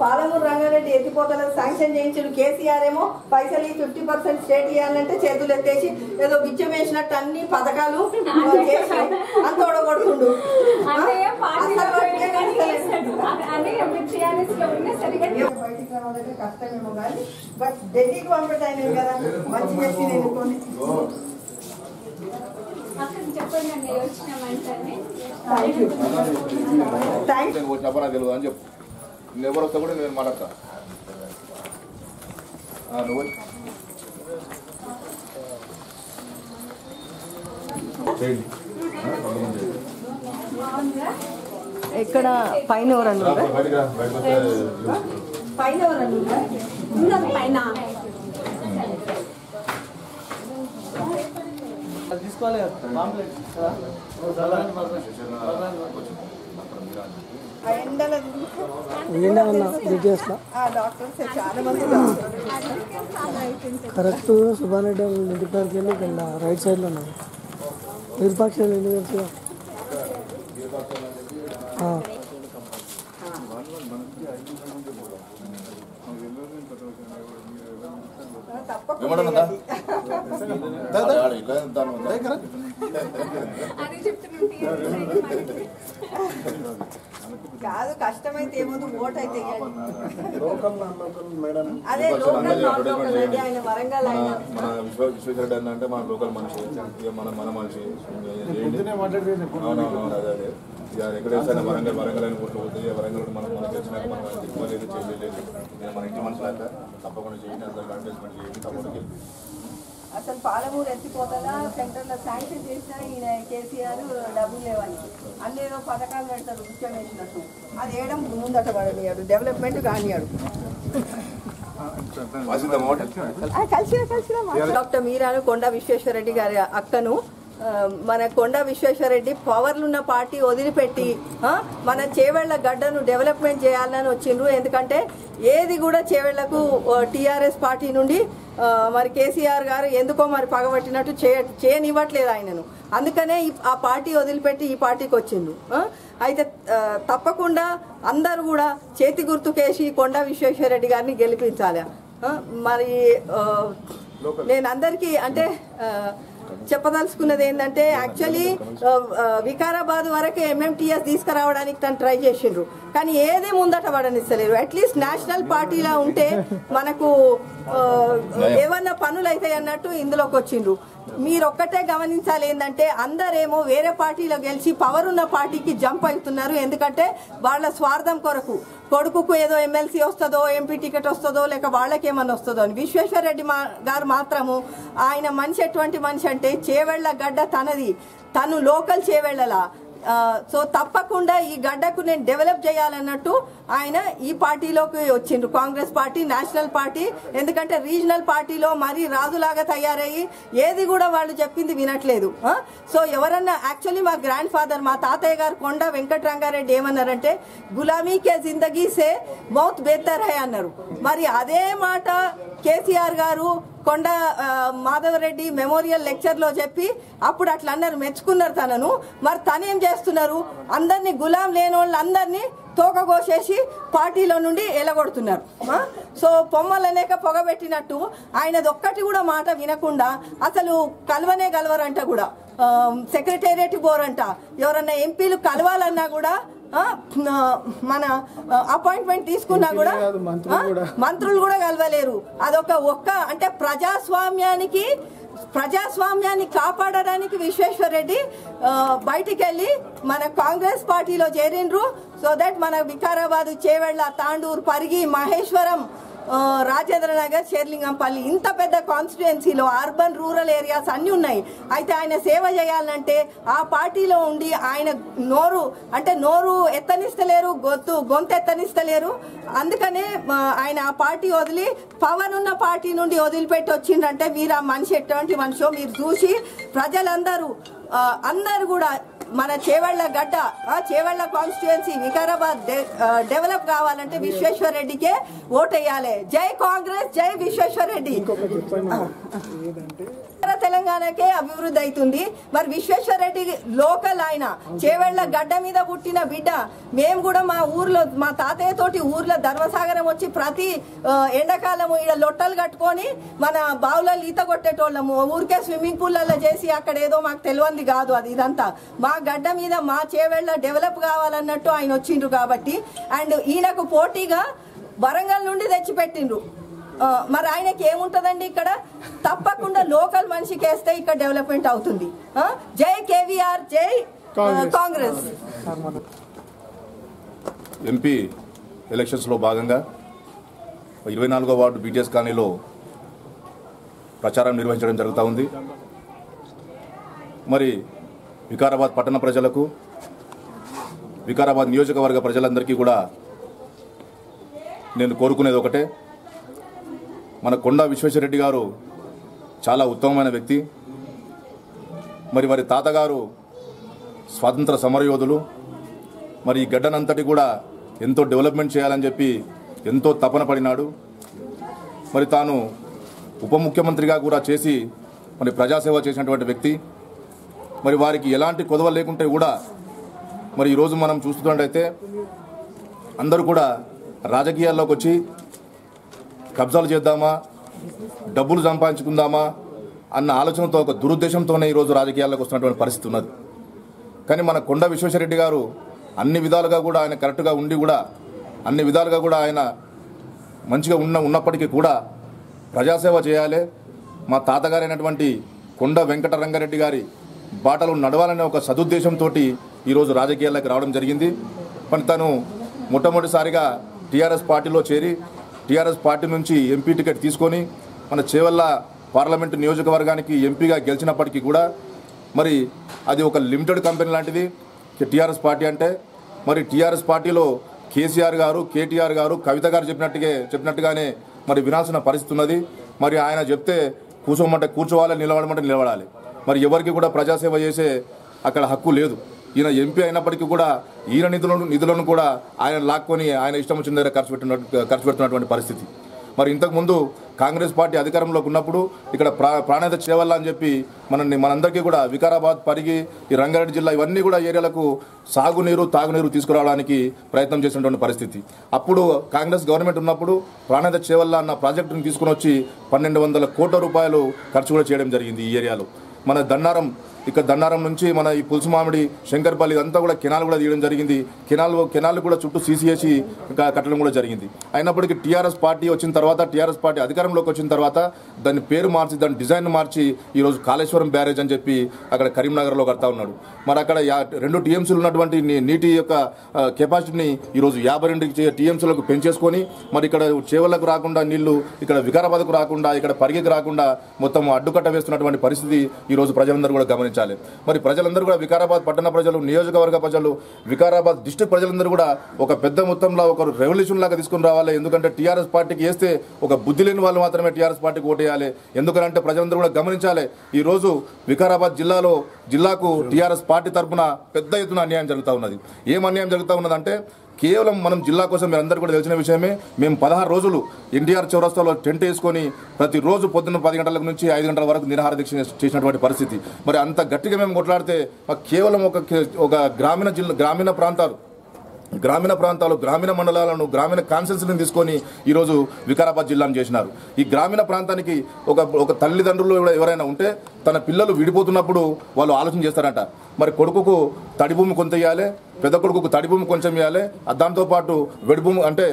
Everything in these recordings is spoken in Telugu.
పాలమూరు రంగారెడ్డి ఎత్తిపోతలకు శాంక్షన్ చేయించిన కేసీఆర్ ఏమో పైసలు ఫిఫ్టీ పర్సెంట్ స్టేట్ ఇవ్వాలంటే చేతులు ఎత్తేసి ఏదో బిచ్చం వేసినట్టు అన్ని పథకాలు చేసి అంత ఓడగొడుతుండు. బయటికి రావాలంటే కష్టమేమో కానీ బట్ ఢిల్లీకి పంపేటాయి కదా. మంచి వ్యక్తి నేను వచ్చినప్పుడు నాకు తెలియదు అని చెప్పు. నువ్వు ఎవరు వస్తా కూడా నేను మాట్లాడతా. ఆ, నువ్వు. ఎక్కడ పైన ఎవరన్నా పైన ఎవరన్నా పైన తీసుకోవాలి పాంప్లెట్ కదా శశికళ వచ్చింది. అక్కడ మీరా అని చెప్పి. ఆ ఎండల నిండా ఉన్నా డీటెయిల్స్లో ఆ డాక్టర్స్ చాలా మంది డాక్టర్లు కరెక్ట్ సుబ్బారెడ్డి ఇంటి పేరుకి వెళ్ళి ఇక్కడ రైట్ సైడ్లో ఉన్నది విరూపాక్ష ఇంటి చెప్తున్నాను కాదు కష్టమైతే ఏమో ఓట్ అయితే అదే ఆయన వరంగల్ మన విశ్వేశ్వరరెడ్డి అన్న అంటే మన లోకల్ మనిషి మన మన మనిషి. చేయండి అవునవును అదే అదే. ఇక ఎక్కడ వేసాను వరంగల్ వరంగల్ అని ఓట్లు పోతే వరంగల్ మనం మనకి వచ్చినాక మనం దిక్కులేదు చేయలేదు ఇక మన ఇంటి మనుషులు అయితే తప్పకుండా చేయండి అందరు అడ్వర్టైజ్మెంట్ చేయండి తప్పకుండా గెలిపి అసలు పాలమూరు ఎత్తిపోతలా సెంటర్లో శాంక్షన్ చేసిన ఈయన కేసీఆర్ డబ్బులు లేవని. అన్ని ఏదో పథకాలు పెడతాడు ఉద్యోగం వేసినట్టు అది వేయడం ముందట పడనియాడు డెవలప్మెంట్ కానియాడు. కలిసిన కలిసిన డాక్టర్ మీరాను కొండ విశ్వేశ్వరరెడ్డి గారి అక్కను మన కొండ విశ్వేశ్వరరెడ్డి పవర్లు ఉన్న పార్టీ వదిలిపెట్టి మన చేవెళ్ళ గడ్డను డెవలప్మెంట్ చేయాలని వచ్చిండ్రు. ఎందుకంటే ఏది కూడా చేవెళ్ళకు టీఆర్ఎస్ పార్టీ నుండి మరి కేసీఆర్ గారు ఎందుకో మరి పగబట్టినట్టు చేయ చేయనివ్వట్లేదు ఆయనను. అందుకనే ఆ పార్టీ వదిలిపెట్టి ఈ పార్టీకి వచ్చిండు? అయితే తప్పకుండా అందరూ కూడా చేతి గుర్తుకేసి కొండ విశ్వేశ్వరరెడ్డి గారిని గెలిపించాలి. మరి నేను అందరికీ అంటే చెప్పదలుచుకున్నది ఏంటంటే యాక్చువల్లీ వికారాబాద్ వరకు ఎంఎంటీఎస్ తీసుకురావడానికి తను ట్రై చేసిండ్రు. కానీ ఏది ముందట పడనిస్తలేరు. అట్లీస్ట్ నేషనల్ పార్టీలా ఉంటే మనకు ఏమన్నా పనులు అవుతాయి అన్నట్టు ఇందులోకి వచ్చిండ్రు. మీరు ఒక్కటే గమనించాలి ఏంటంటే అందరేమో వేరే పార్టీలో గెలిచి పవర్ ఉన్న పార్టీకి జంప్ అవుతున్నారు. ఎందుకంటే వాళ్ళ స్వార్థం కొరకు. కొడుకుకు ఏదో ఎమ్మెల్సీ వస్తుందో ఎంపీ టికెట్ వస్తుందో లేక వాళ్ళకేమన్నా వస్తుందో అని విశ్వేశ్వర రెడ్డి మా గారు మాత్రము ఆయన మనిషి ఎటువంటి మనిషి అంటే చేవెళ్ళ గడ్డ తనది. తను లోకల్ చేవెళ్ళలా. సో తప్పకుండా ఈ గడ్డకు నేను డెవలప్ చేయాలన్నట్టు ఆయన ఈ పార్టీలోకి వచ్చిండ్రు. కాంగ్రెస్ పార్టీ నేషనల్ పార్టీ ఎందుకంటే రీజనల్ పార్టీలో మరీ రాజులాగా తయారయ్యి ఏది కూడా వాళ్ళు చెప్పింది వినట్లేదు. సో ఎవరన్నా యాక్చువల్లీ మా గ్రాండ్ ఫాదర్ మా తాతయ్య గారు కొండ వెంకటరంగారెడ్డి ఏమన్నారంటే గులామీ కే జిందగీ సే మౌత్ బెహతర్ హై అన్నారు. మరి అదే మాట కేసీఆర్ గారు కొండ మాధవరెడ్డి మెమోరియల్ లెక్చర్లో చెప్పి అప్పుడు అట్లా అన్నారు మెచ్చుకున్నారు తనను. మరి తనేం చేస్తున్నారు? అందరినీ గులాం లేని వాళ్ళందరినీ తోకగోసేసి పార్టీలో నుండి ఎలగొడుతున్నారు. సో పొమ్మలనేక పొగబెట్టినట్టు ఆయనది ఒక్కటి కూడా మాట వినకుండా అసలు కలవనే కలవరంట కూడా. సెక్రటేరియట్ బోరంట. ఎవరన్నా ఎంపీలు కలవాలన్నా కూడా మన అపాయింట్మెంట్ తీసుకున్నా కూడా మంత్రులు కూడా. కలవలేరు. అదొక ఒక్క అంటే ప్రజాస్వామ్యానికి ప్రజాస్వామ్యాన్ని కాపాడడానికి విశ్వేశ్వరరెడ్డి ఆ, బయటికి వెళ్ళి మన కాంగ్రెస్ పార్టీలో చేరిండ్రు. సో దట్ మన వికారాబాద్ చేవెళ్ళ తాండూరు పరిగి మహేశ్వరం రాజేంద్రనగర్ రాజేంద్ర నగర్ షేర్లింగంపల్లి ఇంత పెద్ద కాన్స్టిట్యుయెన్సీలో అర్బన్ రూరల్ ఏరియాస్ అన్నీ ఉన్నాయి. అయితే ఆయన సేవ చేయాలంటే ఆ పార్టీలో ఉండి ఆయన నోరు అంటే నోరు ఎత్తనిస్తలేరు గొంతు గొంతు ఎత్తనిస్తలేరు. అందుకనే ఆయన ఆ పార్టీ వదిలి పవన్ ఉన్న పార్టీ నుండి వదిలిపెట్టి వచ్చిందంటే మీరు ఆ మనిషి ఎటువంటి మనిషో? మీరు చూసి ప్రజలందరూ అందరూ కూడా మన చేవెళ్ళ గడ్డ చేవెళ్ళ కాన్స్టిట్యుయెన్సీ వికారాబాద్ డెవలప్ కావాలంటే విశ్వేశ్వర రెడ్డికే ఓటేయాలి. జై కాంగ్రెస్ జై విశ్వేశ్వర రెడ్డి. తెలంగాణకే అభివృద్ధి అవుతుంది. మరి విశ్వేశ్వరరెడ్డి లోకల్ ఆయన. చేవెళ్ళ గడ్డ మీద పుట్టిన బిడ్డ. మేము కూడా మా ఊర్లో మా తాతయ్య తోటి ఊర్లో ధర్మసాగరం వచ్చి ప్రతి ఎండాకాలము ఈడ లొట్టలు కట్టుకొని మన బావులలో ఈత కొట్టేటోళ్ళము. ఊరికే స్విమ్మింగ్ పూల్లలో చేసి అక్కడ ఏదో మాకు తెలియంది కాదు అది ఇదంతా. మా గడ్డ మీద మా చేవెళ్ళ డెవలప్ కావాలన్నట్టు ఆయన వచ్చిండ్రు కాబట్టి అండ్ ఈయనకు పోటీగా వరంగల్ నుండి తెచ్చిపెట్టిండ్రు. మరి ఆయనకి ఏముంటదండి ఇక్కడ? తప్పకుండా లోకల్ మనిషికి వేస్తే ఇక్కడ డెవలప్మెంట్ అవుతుంది. ఆ? జై కేవీఆర్ జై కాంగ్రెస్. ఎంపీ ఎలక్షన్స్లో భాగంగా ఇరవై నాలుగో వార్డు బీటీఎస్ కాలనీలో ప్రచారం నిర్వహించడం జరుగుతూ ఉంది. మరి వికారాబాద్ పట్టణ ప్రజలకు వికారాబాద్ నియోజకవర్గ ప్రజలందరికీ కూడా నేను కోరుకునేది ఒకటే. మన కొండా విశ్వేశ్వరరెడ్డి గారు చాలా ఉత్తమమైన వ్యక్తి. మరి వారి తాతగారు స్వాతంత్ర సమరయోధులు. మరి ఈ గడ్డనంతటి కూడా ఎంతో డెవలప్మెంట్ చేయాలని చెప్పి ఎంతో తపన పడినాడు. మరి తాను ఉప ముఖ్యమంత్రిగా కూడా చేసి మరి ప్రజాసేవ చేసినటువంటి వ్యక్తి. మరి వారికి ఎలాంటి కొదవ లేకుంటే కూడా మరి ఈరోజు మనం చూస్తున్నట్టయితే అందరూ కూడా రాజకీయాల్లోకి వచ్చి కబ్జాలు చేద్దామా? డబ్బులు సంపాదించుకుందామా? అన్న ఆలోచనతో ఒక దురుద్దేశంతోనే ఈరోజు రాజకీయాల్లోకి వస్తున్నటువంటి పరిస్థితి ఉన్నది. కానీ మన కొండ విశ్వేశ్వరరెడ్డి గారు అన్ని విధాలుగా కూడా ఆయన కరెక్ట్గా ఉండి కూడా అన్ని విధాలుగా కూడా ఆయన మంచిగా ఉన్న ఉన్నప్పటికీ కూడా ప్రజాసేవ చేయాలి. మా తాతగారైనటువంటి కొండ వెంకటరంగారెడ్డి గారి బాటలు నడవాలనే ఒక సదుద్దేశంతో ఈరోజు రాజకీయాల్లోకి రావడం జరిగింది. మరి తను మొట్టమొదటిసారిగా టీఆర్ఎస్ పార్టీలో చేరి టీఆర్ఎస్ పార్టీ నుంచి ఎంపీ టికెట్ తీసుకొని మన చేవల్ల పార్లమెంటు నియోజకవర్గానికి ఎంపీగా గెలిచినప్పటికీ కూడా మరి అది ఒక లిమిటెడ్ కంపెనీ లాంటిది. టీఆర్ఎస్ పార్టీ అంటే మరి టీఆర్ఎస్ పార్టీలో కేసీఆర్ గారు కేటీఆర్ గారు కవిత గారు చెప్పినట్టుగా చెప్పినట్టుగానే మరి వినాల్సిన పరిస్థితి ఉన్నది. మరి ఆయన చెప్తే కూర్చోమంటే కూర్చోవాలి నిలబడమంటే నిలబడాలి. మరి ఎవరికి కూడా ప్రజాసేవ చేసే అక్కడ హక్కు లేదు. ఈయన ఎంపీ అయినప్పటికీ కూడా ఈయన నిధులను నిధులను కూడా ఆయన లాక్కొని ఆయన ఇష్టం వచ్చిన దగ్గర ఖర్చు పెట్టిన ఖర్చు పెడుతున్నటువంటి పరిస్థితి. మరి ఇంతకుముందు కాంగ్రెస్ పార్టీ అధికారంలోకి ఉన్నప్పుడు ఇక్కడ ప్రా ప్రాణాయత చేయాలా అని చెప్పి మనల్ని మనందరికీ కూడా వికారాబాద్ పరిగి ఈ రంగారెడ్డి జిల్లా ఇవన్నీ కూడా ఏరియాలకు సాగునీరు తాగునీరు తీసుకురావడానికి ప్రయత్నం చేసినటువంటి పరిస్థితి. అప్పుడు కాంగ్రెస్ గవర్నమెంట్ ఉన్నప్పుడు ప్రాణాయత చేవల్ల అన్న ప్రాజెక్టును తీసుకుని వచ్చి పన్నెండు వందల కోట్ల రూపాయలు ఖర్చు కూడా చేయడం జరిగింది ఈ ఏరియాలో. మన దన్నారం ఇక్కడ దండారం నుంచి మన ఈ పులుసు మామిడి శంకర్పల్లి ఇదంతా కూడా కెనాల్ కూడా తీయడం జరిగింది. కెనాల్ కెనాల్ కూడా చుట్టూ సీసీఏసి కట్టడం కూడా జరిగింది. అయినప్పటికీ టీఆర్ఎస్ పార్టీ వచ్చిన తర్వాత టీఆర్ఎస్ పార్టీ అధికారంలోకి వచ్చిన తర్వాత దాని పేరు మార్చి దాని డిజైన్ మార్చి ఈరోజు కాళేశ్వరం బ్యారేజ్ అని చెప్పి అక్కడ కరీంనగర్లో కడతా ఉన్నాడు. మరి అక్కడ యా- రెండు టీఎంసీలు ఉన్నటువంటి నీటి యొక్క కెపాసిటీని ఈరోజు యాభై రెండు టీఎంసీలకు పెంచేసుకొని మరి ఇక్కడ చేవలకు రాకుండా నీళ్ళు ఇక్కడ వికారాబాద్కు రాకుండా ఇక్కడ పరిగికి రాకుండా మొత్తం అడ్డుకట్ట వేస్తున్నటువంటి పరిస్థితి ఈరోజు ప్రజలందరూ కూడా గమనించారు గమనించాలి మరి ప్రజలందరూ కూడా వికారాబాద్ పట్టణ ప్రజలు నియోజకవర్గ ప్రజలు వికారాబాద్ డిస్టిక్ ప్రజలందరూ కూడా ఒక పెద్ద మొత్తంలో ఒక రెవల్యూషన్ లాగా తీసుకుని రావాలి. ఎందుకంటే టీఆర్ఎస్ పార్టీకి వేస్తే ఒక బుద్ధి లేని వాళ్ళు మాత్రమే టీఆర్ఎస్ పార్టీకి ఓటేయాలి. ఎందుకంటే ప్రజలందరూ కూడా గమనించాలి ఈ రోజు వికారాబాద్ జిల్లాలో జిల్లాకు టీఆర్ఎస్ పార్టీ తరఫున పెద్ద ఎత్తున అన్యాయం జరుగుతూ ఉన్నది. ఏం అన్యాయం జరుగుతూ ఉన్నదంటే కేవలం మనం జిల్లా కోసం మీరందరూ కూడా తెలిసిన విషయమే మేము పదహారు రోజులు ఎన్టీఆర్ చౌరస్తాలో టెంట్ వేసుకొని ప్రతిరోజు పొద్దున్న పది గంటల నుంచి ఐదు గంటల వరకు నిరాహార దీక్ష చేసినటువంటి పరిస్థితి. మరి అంత గట్టిగా మేము కొట్లాడితే కేవలం ఒక ఒక గ్రామీణ జిల్లా గ్రామీణ ప్రాంతాలు గ్రామీణ ప్రాంతాలు గ్రామీణ మండలాలను గ్రామీణ కాన్సెన్స్ని తీసుకొని ఈరోజు వికారాబాద్ జిల్లాను చేసినారు. ఈ గ్రామీణ ప్రాంతానికి ఒక ఒక తల్లిదండ్రులు ఎవరైనా ఉంటే తన పిల్లలు విడిపోతున్నప్పుడు వాళ్ళు ఆలోచన చేస్తారంట. మరి కొడుకుకు తడి భూమి కొంత ఇవ్వాలి పెద్ద కొడుకుకు తడి భూమి కొంచెం ఇవ్వాలి దాంతో దాంతోపాటు వెడి భూమి అంటే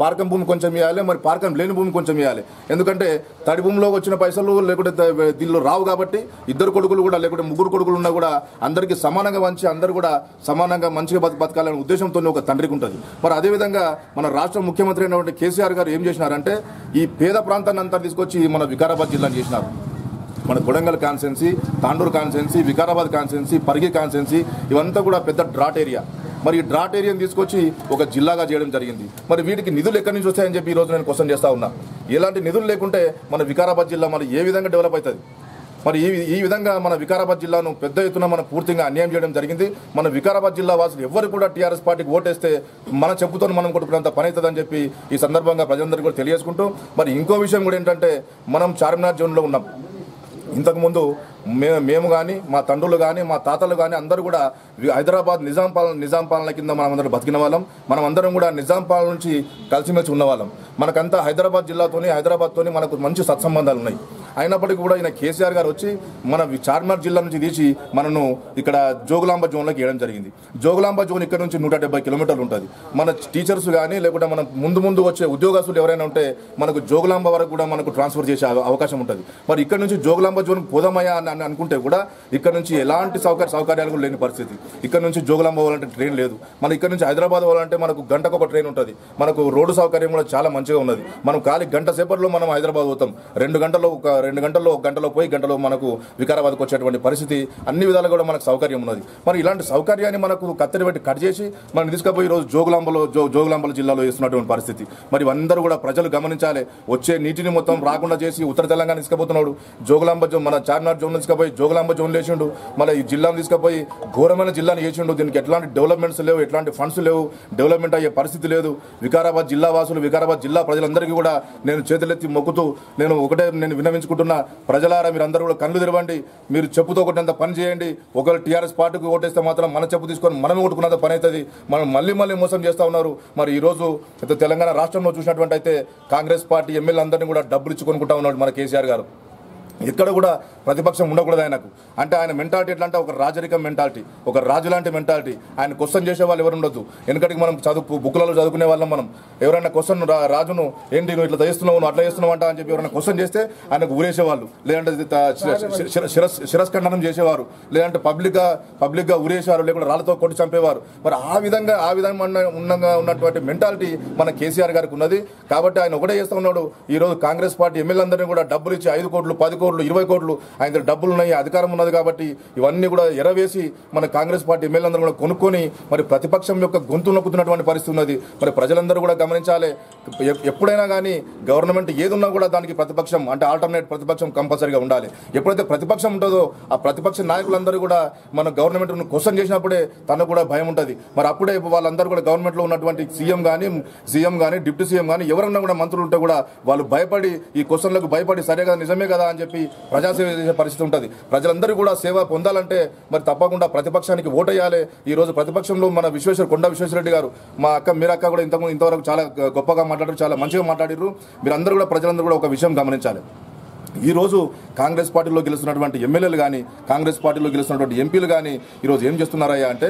పార్కం భూమి కొంచెం ఇవ్వాలి మరి పార్కం లేని భూమి కొంచెం ఇవ్వాలి ఎందుకంటే తడి భూమిలో వచ్చిన పైసలు లేకుంటే దీనిలో రావు కాబట్టి ఇద్దరు కొడుకులు కూడా లేకుంటే ముగ్గురు కొడుకులు ఉన్నా కూడా అందరికీ సమానంగా మంచి అందరూ కూడా సమానంగా మంచిగా బతి బతకాలనే ఉద్దేశంతో ఒక తండ్రికి ఉంటుంది. మరి అదేవిధంగా మన రాష్ట్ర ముఖ్యమంత్రి అయినటువంటి కేసీఆర్ గారు ఏం చేసినారంటే ఈ పేద ప్రాంతాన్ని అంతా తీసుకొచ్చి మన వికారాబాద్ జిల్లాని చేసినారు. మన కొడంగల్ కాన్సెన్సీ తాండూరు కాన్సెన్సీ వికారాబాద్ కాన్సెన్సీ పరిగి కాన్సెన్సీ ఇవంతా కూడా పెద్ద డ్రాట్ ఏరియా. మరి ఈ డ్రాట్ ఏరియాని తీసుకొచ్చి ఒక జిల్లాగా చేయడం జరిగింది. మరి వీటికి నిధులు ఎక్కడి నుంచి వస్తాయని చెప్పి ఈ నేను క్వశ్చన్ చేస్తా ఉన్నా. ఎలాంటి నిధులు లేకుంటే మన వికారాబాద్ జిల్లా మరి ఏ విధంగా డెవలప్ అవుతుంది? మరి ఈ ఈ విధంగా మన వికారాబాద్ జిల్లాను పెద్ద ఎత్తున మనం పూర్తిగా అన్యాయం చేయడం జరిగింది. మన వికారాబాద్ జిల్లా వాసులు ఎవరు కూడా టీఆర్ఎస్ పార్టీకి ఓటేస్తే మన చెప్పుతో మనం కొట్టుకున్నంత పని అవుతుందని చెప్పి ఈ సందర్భంగా ప్రజలందరికీ కూడా తెలియజేసుకుంటూ మరి ఇంకో విషయం కూడా ఏంటంటే మనం చార్మినార్ జోన్లో ఉన్నాం. ఇంతకుముందు మే మేము కానీ మా తండ్రులు కానీ మా తాతలు కానీ అందరూ కూడా హైదరాబాద్ నిజాం పాలన నిజాం పాలన కింద మనం అందరం బతికిన వాళ్ళం. మనం అందరం కూడా నిజాం పాలన నుంచి కలిసిమెలిసి ఉన్నవాళ్ళం మనకంతా హైదరాబాద్ జిల్లాతోని హైదరాబాద్తోని మనకు మంచి సత్సంబంధాలు ఉన్నాయి. అయినప్పటికీ కూడా ఈయన కేసీఆర్ గారు వచ్చి మన చార్మినార్ జిల్లా నుంచి తీసి మనను ఇక్కడ జోగులాంబ జోన్లోకి వేయడం జరిగింది. జోగులాంబ జోన్ ఇక్కడ నుంచి నూట డెబ్బై కిలోమీటర్లు ఉంటుంది. మన టీచర్స్ కానీ లేకుంటే మన ముందు ముందు వచ్చే ఉద్యోగస్తులు ఎవరైనా ఉంటే మనకు జోగులాంబ వరకు కూడా మనకు ట్రాన్స్ఫర్ చేసే అవకాశం ఉంటుంది. మరి ఇక్కడ నుంచి జోగులాంబ జోన్ పోదామయ్యా అని అని అనుకుంటే కూడా ఇక్కడ నుంచి ఎలాంటి సౌకర్య సౌకర్యాలు కూడా లేని పరిస్థితి. ఇక్కడ నుంచి జోగులాంబ పోవాలంటే ట్రైన్ లేదు. మన ఇక్కడ నుంచి హైదరాబాద్ పోవాలంటే మనకు గంటకు ఒక ట్రైన్ ఉంటుంది. మనకు రోడ్డు సౌకర్యం కూడా చాలా మంచిగా ఉన్నది. మనం ఖాళీ గంట సేపట్లో మనం హైదరాబాద్ పోతాం. రెండు గంటల్లో ఒక రెండు గంటల్లో ఒక గంటలో పోయి గంటలో మనకు వికారాబాద్కి వచ్చేటువంటి పరిస్థితి. అన్ని విధాలుగా కూడా మనకు సౌకర్యం ఉన్నది. మరి ఇలాంటి సౌకర్యాన్ని మనకు కత్తెర పెట్టి కట్ చేసి మనం తీసుకుపోయి ఈరోజు జోగులాంబలో జో జోగులాంబల జిల్లాలో వేస్తున్నటువంటి పరిస్థితి. మరి అందరూ కూడా ప్రజలు గమనించాలి. వచ్చే నీటిని మొత్తం రాకుండా చేసి ఉత్తర తెలంగాణ తీసుకుపోతున్నాడు. జోగులాంబ జోన్ మన చార్మినార్ జోన్ తీసుకుపోయి జోగులాంబ జోన్ వేసిండు మళ్ళీ ఈ జిల్లాను తీసుకుపోయి ఘోరమైన జిల్లాని వేసిండు దీనికి ఎట్లాంటి డెవలప్మెంట్స్ లేవు ఎట్లాంటి ఫండ్స్ లేవు డెవలప్మెంట్ అయ్యే పరిస్థితి లేదు. వికారాబాద్ జిల్లా వాసులు వికారాబాద్ జిల్లా ప్రజలందరికీ కూడా నేను చేతులెత్తి మొక్కుతూ నేను ఒకటే నేను విన్నవించుకుంటున్నా. ప్రజలారా మీరు కూడా కళ్ళు తెరవండి. మీరు చెప్పుతో కొట్టినంత పని చేయండి. ఒకవేళ టీఆర్ఎస్ పార్టీకి ఓటేస్తే మాత్రం మన చెప్పు తీసుకొని మనం కొట్టుకున్నంత పని అవుతుంది. మనం మళ్ళీ మళ్ళీ మోసం చేస్తూ ఉన్నారు. మరి ఈ రోజు తెలంగాణ రాష్ట్రంలో చూసినటువంటి అయితే కాంగ్రెస్ పార్టీ ఎమ్మెల్యే అందరినీ కూడా డబ్బులు ఇచ్చి కొనుక్కుంటా ఉన్నాడు మన కేసీఆర్ గారు. ఎక్కడ కూడా ప్రతిపక్షం ఉండకూడదు ఆయనకు. అంటే ఆయన మెంటాలిటీ ఎట్లా అంటే ఒక రాజరికం మెంటాలిటీ ఒక రాజు లాంటి మెంటాలిటీ ఆయన క్వశ్చన్ చేసే వాళ్ళు ఎవరు ఉండొద్దు. ఎందుకంటే మనం చదువు బుక్లలో చదువుకునే వాళ్ళం మనం. ఎవరైనా క్వశ్చన్ రాజును ఏంటి నువ్వు ఇట్లా చేస్తున్నావు నువ్వు అట్లా చేస్తున్నావు అంట అని చెప్పి ఎవరైనా క్వశ్చన్ చేస్తే ఆయనకు ఊరేసేవాళ్ళు. లేదంటే శిరస్ శిరస్ఖండనం చేసేవారు. లేదంటే పబ్లిక్గా పబ్లిక్గా ఊరేసేవారు లేకుంటే రాళ్ళతో కొట్టి చంపేవారు. మరి ఆ విధంగా ఆ విధంగా ఉన్న- ఉన్నంగా ఉన్నటువంటి మెంటాలిటీ మన కేసీఆర్ గారికి ఉన్నది. కాబట్టి ఆయన ఒకటే చేస్తూ ఉన్నాడు. ఈ రోజు కాంగ్రెస్ పార్టీ ఎమ్మెల్యేలందరినీ కూడా డబ్బులు ఇచ్చి ఐదు కోట్లు పది కోట్లు కోట్లు ఇరవై కోట్లు ఆయన దగ్గర డబ్బులు ఉన్నాయి అధికారం ఉన్నది కాబట్టి ఇవన్నీ కూడా ఎరవేసి మన కాంగ్రెస్ పార్టీ ఎమ్మెల్యేలందరూ కూడా కొనుక్కొని మరి ప్రతిపక్షం యొక్క గొంతు నొక్కుతున్నటువంటి పరిస్థితి ఉన్నది. మరి ప్రజలందరూ కూడా గమనించాలి. ఎప్పుడైనా కానీ గవర్నమెంట్ ఏదున్నా కూడా దానికి ప్రతిపక్షం అంటే ఆల్టర్నేట్ ప్రతిపక్షం కంపల్సరీగా ఉండాలి. ఎప్పుడైతే ప్రతిపక్షం ఉంటుందో ఆ ప్రతిపక్ష నాయకులందరూ కూడా మన గవర్నమెంట్ క్వశ్చన్ చేసినప్పుడే తనకు కూడా భయం ఉంటుంది. మరి అప్పుడే వాళ్ళందరూ కూడా గవర్నమెంట్లో ఉన్నటువంటి సీఎం కానీ సీఎం కానీ డిప్యూటీ సీఎం కానీ ఎవరన్నా కూడా మంత్రులు ఉంటే కూడా వాళ్ళు భయపడి ఈ క్వశ్చన్లకు భయపడి సరే కదా నిజమే కదా అని చెప్పి ప్రజాసేవ చేసే పరిస్థితి ఉంటుంది. ప్రజలందరూ కూడా సేవ పొందాలంటే మరి తప్పకుండా ప్రతిపక్షానికి ఓటేయాలి. ఈ రోజు ప్రతిపక్షంలో మన విశ్వేశ్వర కొండ విశ్వేశ్వరరెడ్డి గారు మా అక్క మీరు అక్క కూడా ఇంతకు ఇంతవరకు చాలా గొప్పగా మాట్లాడారు చాలా మంచిగా మాట్లాడారు మీరందరూ కూడా ప్రజలందరూ కూడా ఒక విషయం గమనించాలి. ఈ రోజు కాంగ్రెస్ పార్టీలో గెలుస్తున్నటువంటి ఎమ్మెల్యేలు కానీ కాంగ్రెస్ పార్టీలో గెలుస్తున్నటువంటి ఎంపీలు కానీ ఈరోజు ఏం చేస్తున్నారయ్యా అంటే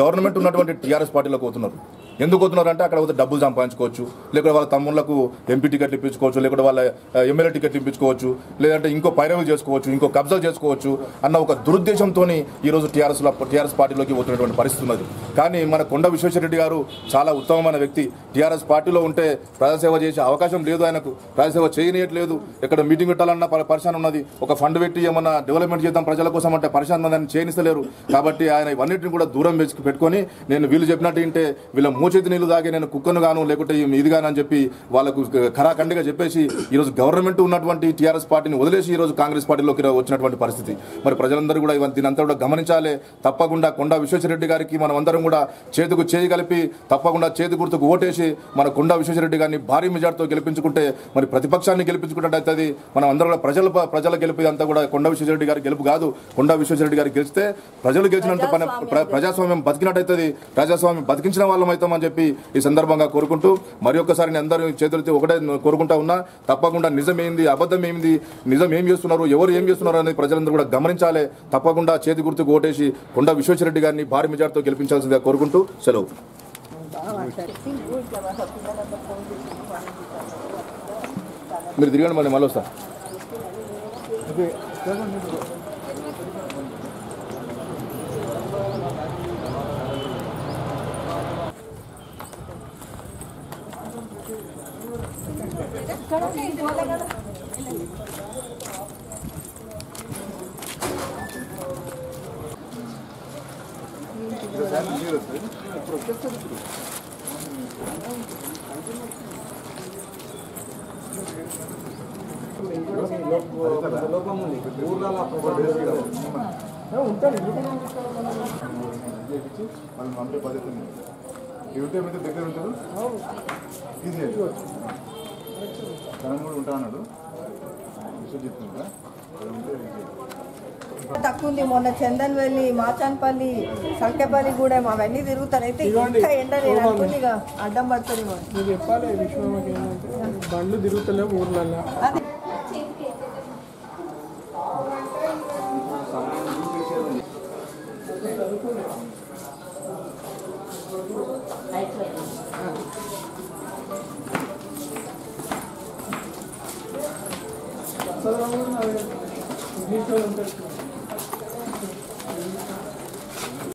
గవర్నమెంట్ ఉన్నటువంటి టీఆర్ఎస్ పార్టీలోకి పోతున్నారు. ఎందుకు పోతున్నారు అక్కడ పోతే డబ్బులు సంపాదించుకోవచ్చు లేకపోతే వాళ్ళ తమ్ముళ్ళకు ఎంపీ టికెట్లు ఇప్పించుకోవచ్చు లేకపోతే వాళ్ళ ఎమ్మెల్యే టికెట్లు ఇప్పించుకోవచ్చు లేదంటే ఇంకో పైరవులు చేసుకోవచ్చు ఇంకో కబ్జాలు చేసుకోవచ్చు అన్న ఒక దురుద్దేశంతో ఈరోజు టీఆర్ఎస్లో టీఆర్ఎస్ టీఆర్ఎస్ పార్టీలోకి పోతున్నటువంటి పరిస్థితి ఉన్నది. కానీ మన కొండ విశ్వేశ్వరరెడ్డి గారు చాలా ఉత్తమమైన వ్యక్తి. టీఆర్ఎస్ పార్టీలో ఉంటే ప్రజాసేవ చేసే అవకాశం లేదు ఆయనకు ప్రజాసేవ చేయనీయట్లేదు. ఎక్కడ మీటింగ్ పెట్టాలన్న ప- పరిశాన్ ఉన్నది. ఒక ఫండ్ పెట్టి ఏమన్నా డెవలప్మెంట్ చేద్దాం ప్రజల కోసం అంటే పరిశాన్ ఉందని చేయనిస్తలేరు కాబట్టి ఆయన ఇవన్నిటిని కూడా దూరం పెట్టుకొని నేను వీళ్ళు చెప్పినట్టు ఏంటే వీళ్ళ మూచేతి నీళ్ళు తాగి నేను కుక్కను గాను లేకుంటే ఇది గాను అని చెప్పి వాళ్ళకు ఖరాఖండిగా చెప్పేసి ఈరోజు గవర్నమెంట్ ఉన్నటువంటి టీఆర్ఎస్ పార్టీని వదిలేసి ఈరోజు కాంగ్రెస్ పార్టీలోకి వచ్చినటువంటి పరిస్థితి. మరి ప్రజలందరూ కూడా ఇవన్నీ దీని అంతా కూడా గమనించాలి. తప్పకుండా కొండా విశ్వేశ్వరరెడ్డి గారికి మనం అందరం కూడా చేతుకు చేయి కలిపి తప్పకుండా చేతి గుర్తుకు ఓటేసి మన కొండా విశ్వేశ్వరరెడ్డి గారిని భారీ మెజార్టీతో గెలిపించుకుంటే మరి ప్రతిపక్షాన్ని గెలిపించుకుంటే అవుతుంది. మనం అందరం కూడా ప్రజల ప్రజల గెలుపు ఇదంతా కూడా కొండా విశ్వేశ్వరరెడ్డి గారి గెలుపు కాదు. కొండా విశ్వేశ్వరరెడ్డి గారు గెలిస్తే ప్రజలు గెలిచినంత ప్రజాస్వామ్యం. బతికినట్టయితుంది. ప్రజాస్వామ్యం బతికించిన వాళ్ళం అవుతామని చెప్పి ఈ సందర్భంగా కోరుకుంటూ మరి ఒక్కసారి నేను అందరూ చేతులతో ఒకటే కోరుకుంటా ఉన్నా తప్పకుండా నిజం ఏంది అబద్ధం ఏంది నిజం ఏం చేస్తున్నారు ఎవరు ఏం చేస్తున్నారు అనేది ప్రజలందరూ కూడా గమనించాలి. తప్పకుండా చేతి గుర్తుకు ఓటేసి కొండ విశ్వేశ్వరరెడ్డి గారిని భారీ మెజార్టీతో గెలిపించాల్సిందిగా కోరుకుంటూ సెలవు. మీరు తిరగండి మళ్ళీ మళ్ళీ వస్తా. లోపం ఉంది ఊర్లలో చేపించి వాళ్ళు పంపే పద్ధతి ఉంది డ్యూటీ దగ్గర ఉంటారు ఈజీ కూడా ఉంటా అన్నాడు. విశ్వజిత్ కూడా తక్కువ ఉంది మొన్న చందన్ వెళ్ళి మాచాన్పల్లి సంకెపల్లి కూడా అవన్నీ తిరుగుతారు అయితే ఇంకా ఎండ నేను అనుకుంది ఇక అడ్డం పడుతుంది మాకు. మీకు చెప్పాలి విశ్వమకి ఏంటంటే బండ్లు తిరుగుతలేవు ఊర్లలో